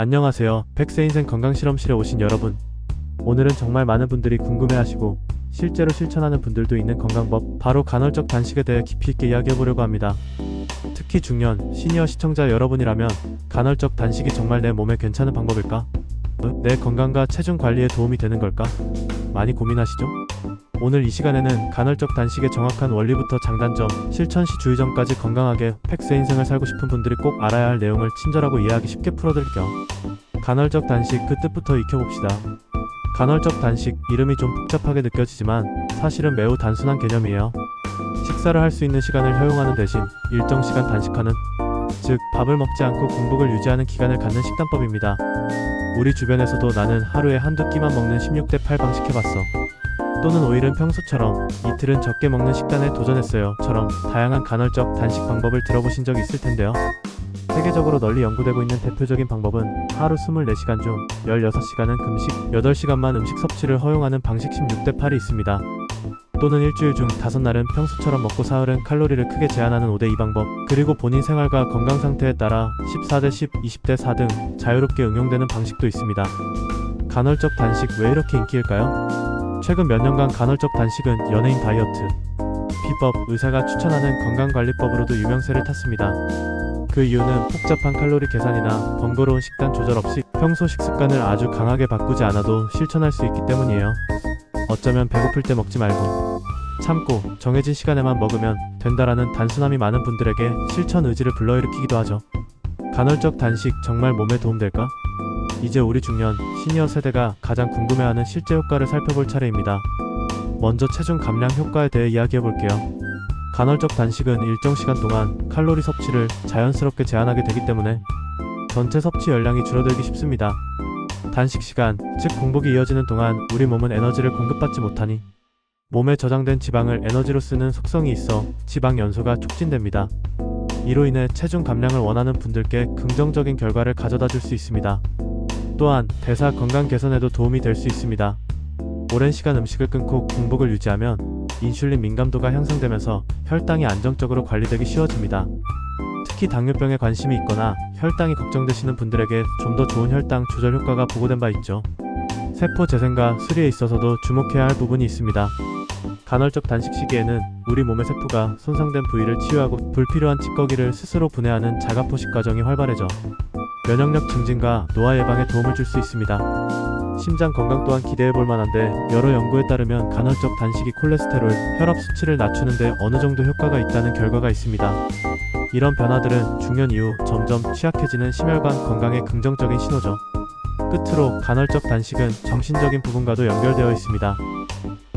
안녕하세요. 백세 인생 건강실험실에 오신 여러분. 오늘은 정말 많은 분들이 궁금해하시고 실제로 실천하는 분들도 있는 건강법, 바로 간헐적 단식에 대해 깊이 있게 이야기해보려고 합니다. 특히 중년, 시니어 시청자 여러분이라면 간헐적 단식이 정말 내 몸에 괜찮은 방법일까? 내 건강과 체중 관리에 도움이 되는 걸까? 많이 고민하시죠? 오늘 이 시간에는 간헐적 단식의 정확한 원리부터 장단점, 실천 시 주의점까지 건강하게 팩스 인생을 살고 싶은 분들이 꼭 알아야 할 내용을 친절하고 이해하기 쉽게 풀어드릴게요. 간헐적 단식 그 뜻부터 익혀봅시다. 간헐적 단식 이름이 좀 복잡하게 느껴지지만 사실은 매우 단순한 개념이에요. 식사를 할 수 있는 시간을 허용하는 대신 일정 시간 단식하는 즉 밥을 먹지 않고 공복을 유지하는 기간을 갖는 식단법입니다. 우리 주변에서도 나는 하루에 한두 끼만 먹는 16대 8 방식 해봤어. 또는 오일은 평소처럼 이틀은 적게 먹는 식단에 도전했어요.처럼 다양한 간헐적 단식 방법을 들어보신 적 있을 텐데요. 세계적으로 널리 연구되고 있는 대표적인 방법은 하루 24시간 중 16시간은 금식, 8시간만 음식 섭취를 허용하는 방식 16대 8이 있습니다. 또는 일주일 중 5날은 평소처럼 먹고 사흘은 칼로리를 크게 제한하는 5대 2 방법, 그리고 본인 생활과 건강 상태에 따라 14대 10, 20대 4 등 자유롭게 응용되는 방식도 있습니다. 간헐적 단식 왜 이렇게 인기일까요? 최근 몇 년간 간헐적 단식은 연예인 다이어트, 비법, 의사가 추천하는 건강관리법으로도 유명세를 탔습니다. 그 이유는 복잡한 칼로리 계산이나 번거로운 식단 조절 없이 평소 식습관을 아주 강하게 바꾸지 않아도 실천할 수 있기 때문이에요. 어쩌면 배고플 때 먹지 말고 참고 정해진 시간에만 먹으면 된다라는 단순함이 많은 분들에게 실천 의지를 불러일으키기도 하죠. 간헐적 단식 정말 몸에 도움될까? 이제 우리 중년, 시니어 세대가 가장 궁금해하는 실제 효과를 살펴볼 차례입니다. 먼저 체중 감량 효과에 대해 이야기해 볼게요. 간헐적 단식은 일정 시간 동안 칼로리 섭취를 자연스럽게 제한하게 되기 때문에 전체 섭취 열량이 줄어들기 쉽습니다. 단식 시간, 즉 공복이 이어지는 동안 우리 몸은 에너지를 공급받지 못하니 몸에 저장된 지방을 에너지로 쓰는 속성이 있어 지방 연소가 촉진됩니다. 이로 인해 체중 감량을 원하는 분들께 긍정적인 결과를 가져다 줄 수 있습니다. 또한 대사 건강 개선에도 도움이 될 수 있습니다. 오랜 시간 음식을 끊고 공복을 유지하면 인슐린 민감도가 향상되면서 혈당이 안정적으로 관리되기 쉬워집니다. 특히 당뇨병에 관심이 있거나 혈당이 걱정되시는 분들에게 좀 더 좋은 혈당 조절 효과가 보고된 바 있죠. 세포 재생과 수리에 있어서도 주목해야 할 부분이 있습니다. 간헐적 단식 시기에는 우리 몸의 세포가 손상된 부위를 치유하고 불필요한 찌꺼기를 스스로 분해하는 자가 포식 과정이 활발해져 면역력 증진과 노화 예방에 도움을 줄 수 있습니다. 심장 건강 또한 기대해 볼 만한데 여러 연구에 따르면 간헐적 단식이 콜레스테롤, 혈압 수치를 낮추는데 어느 정도 효과가 있다는 결과가 있습니다. 이런 변화들은 중년 이후 점점 취약해지는 심혈관 건강에 긍정적인 신호죠. 끝으로 간헐적 단식은 정신적인 부분과도 연결되어 있습니다.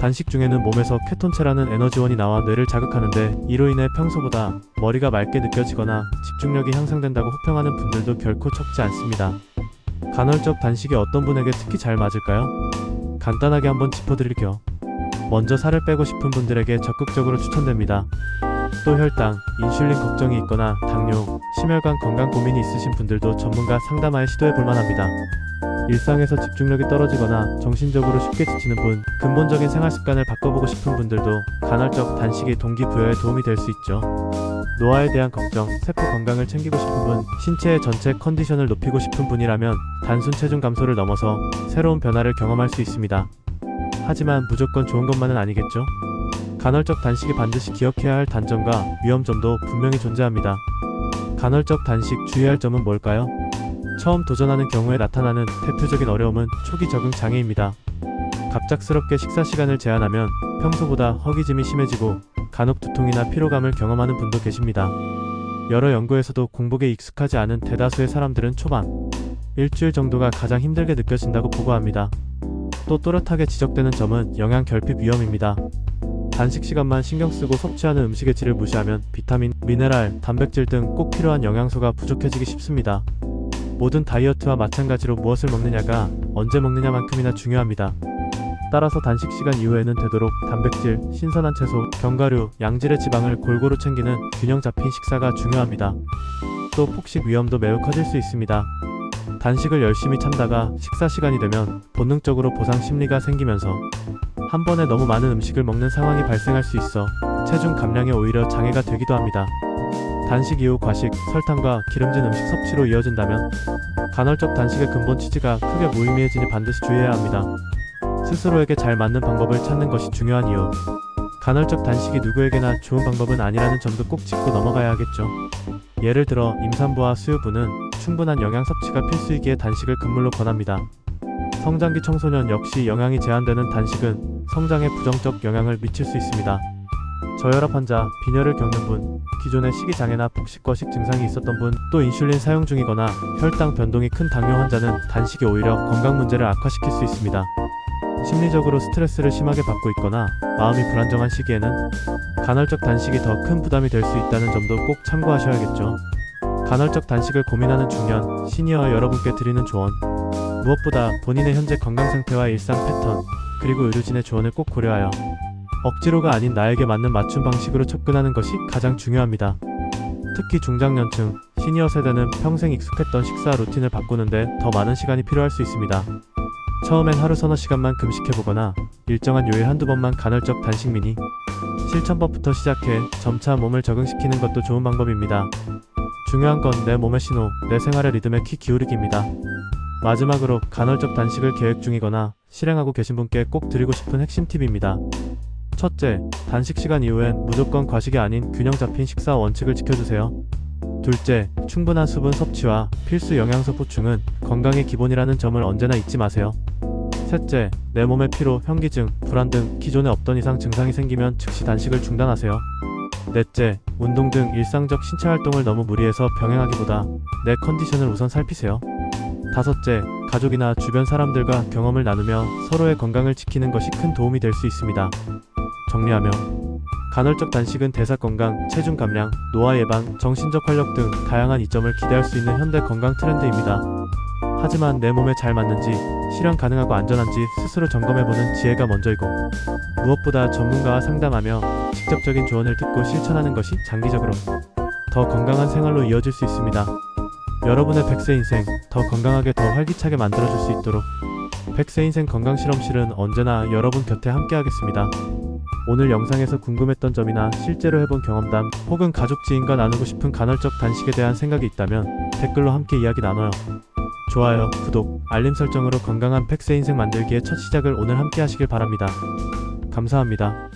단식 중에는 몸에서 케톤체라는 에너지원이 나와 뇌를 자극하는데 이로 인해 평소보다 머리가 맑게 느껴지거나 집중력이 향상된다고 호평하는 분들도 결코 적지 않습니다. 간헐적 단식이 어떤 분에게 특히 잘 맞을까요? 간단하게 한번 짚어드릴게요. 먼저 살을 빼고 싶은 분들에게 적극적으로 추천됩니다. 또 혈당, 인슐린 걱정이 있거나 당뇨, 심혈관 건강 고민이 있으신 분들도 전문가 상담하에 시도해 볼 만합니다. 일상에서 집중력이 떨어지거나 정신적으로 쉽게 지치는 분, 근본적인 생활 습관을 바꿔보고 싶은 분들도 간헐적 단식이 동기부여에 도움이 될 수 있죠. 노화에 대한 걱정, 세포 건강을 챙기고 싶은 분, 신체의 전체 컨디션을 높이고 싶은 분이라면 단순 체중 감소를 넘어서 새로운 변화를 경험할 수 있습니다. 하지만 무조건 좋은 것만은 아니겠죠? 간헐적 단식이 반드시 기억해야 할 단점과 위험점도 분명히 존재합니다. 간헐적 단식 주의할 점은 뭘까요? 처음 도전하는 경우에 나타나는 대표적인 어려움은 초기 적응 장애입니다. 갑작스럽게 식사 시간을 제한하면 평소보다 허기짐이 심해지고 간혹 두통이나 피로감을 경험하는 분도 계십니다. 여러 연구에서도 공복에 익숙하지 않은 대다수의 사람들은 초반 일주일 정도가 가장 힘들게 느껴진다고 보고합니다. 또 또렷하게 지적되는 점은 영양 결핍 위험입니다. 단식 시간만 신경 쓰고 섭취하는 음식의 질을 무시하면 비타민, 미네랄, 단백질 등 꼭 필요한 영양소가 부족해지기 쉽습니다. 모든 다이어트와 마찬가지로 무엇을 먹느냐가 언제 먹느냐만큼이나 중요합니다. 따라서 단식 시간 이후에는 되도록 단백질, 신선한 채소, 견과류, 양질의 지방을 골고루 챙기는 균형 잡힌 식사가 중요합니다. 또 폭식 위험도 매우 커질 수 있습니다. 단식을 열심히 참다가 식사 시간이 되면 본능적으로 보상 심리가 생기면서 한 번에 너무 많은 음식을 먹는 상황이 발생할 수 있어 체중 감량에 오히려 장애가 되기도 합니다. 단식 이후 과식, 설탕과 기름진 음식 섭취로 이어진다면 간헐적 단식의 근본 취지가 크게 무의미해지니 반드시 주의해야 합니다. 스스로에게 잘 맞는 방법을 찾는 것이 중요한 이유. 간헐적 단식이 누구에게나 좋은 방법은 아니라는 점도 꼭 짚고 넘어가야 하겠죠. 예를 들어 임산부와 수유부는 충분한 영양 섭취가 필수이기에 단식을 금물로 권합니다. 성장기 청소년 역시 영양이 제한되는 단식은 성장에 부정적 영향을 미칠 수 있습니다. 저혈압 환자, 빈혈을 겪는 분, 기존의 식이장애나 폭식거식 증상이 있었던 분, 또 인슐린 사용 중이거나 혈당 변동이 큰 당뇨 환자는 단식이 오히려 건강 문제를 악화시킬 수 있습니다. 심리적으로 스트레스를 심하게 받고 있거나 마음이 불안정한 시기에는 간헐적 단식이 더 큰 부담이 될 수 있다는 점도 꼭 참고하셔야겠죠. 간헐적 단식을 고민하는 중년, 시니어 여러분께 드리는 조언. 무엇보다 본인의 현재 건강 상태와 일상 패턴, 그리고 의료진의 조언을 꼭 고려하여 억지로가 아닌 나에게 맞는 맞춤 방식으로 접근하는 것이 가장 중요합니다. 특히 중장년층, 시니어 세대는 평생 익숙했던 식사 루틴을 바꾸는데 더 많은 시간이 필요할 수 있습니다. 처음엔 하루 서너 시간만 금식해보거나 일정한 요일 한두 번만 간헐적 단식 미니 실천법부터 시작해 점차 몸을 적응시키는 것도 좋은 방법입니다. 중요한 건 내 몸의 신호, 내 생활의 리듬에 키 기울이기입니다. 마지막으로 간헐적 단식을 계획 중이거나 실행하고 계신 분께 꼭 드리고 싶은 핵심 팁입니다. 첫째, 단식 시간 이후엔 무조건 과식이 아닌 균형 잡힌 식사 원칙을 지켜주세요. 둘째, 충분한 수분 섭취와 필수 영양소 보충은 건강의 기본이라는 점을 언제나 잊지 마세요. 셋째, 내 몸의 피로, 현기증, 불안 등 기존에 없던 이상 증상이 생기면 즉시 단식을 중단하세요. 넷째, 운동 등 일상적 신체 활동을 너무 무리해서 병행하기보다 내 컨디션을 우선 살피세요. 다섯째, 가족이나 주변 사람들과 경험을 나누며 서로의 건강을 지키는 것이 큰 도움이 될 수 있습니다. 정리하며 간헐적 단식은 대사 건강, 체중 감량, 노화 예방, 정신적 활력 등 다양한 이점을 기대할 수 있는 현대 건강 트렌드입니다. 하지만 내 몸에 잘 맞는지, 실현 가능하고 안전한지 스스로 점검해보는 지혜가 먼저이고, 무엇보다 전문가와 상담하며 직접적인 조언을 듣고 실천하는 것이 장기적으로 더 건강한 생활로 이어질 수 있습니다. 여러분의 100세 인생 더 건강하게 더 활기차게 만들어줄 수 있도록 100세 인생 건강실험실은 언제나 여러분 곁에 함께하겠습니다. 오늘 영상에서 궁금했던 점이나 실제로 해본 경험담 혹은 가족 지인과 나누고 싶은 간헐적 단식에 대한 생각이 있다면 댓글로 함께 이야기 나눠요. 좋아요, 구독, 알림 설정으로 건강한 100세 인생 만들기의 첫 시작을 오늘 함께 하시길 바랍니다. 감사합니다.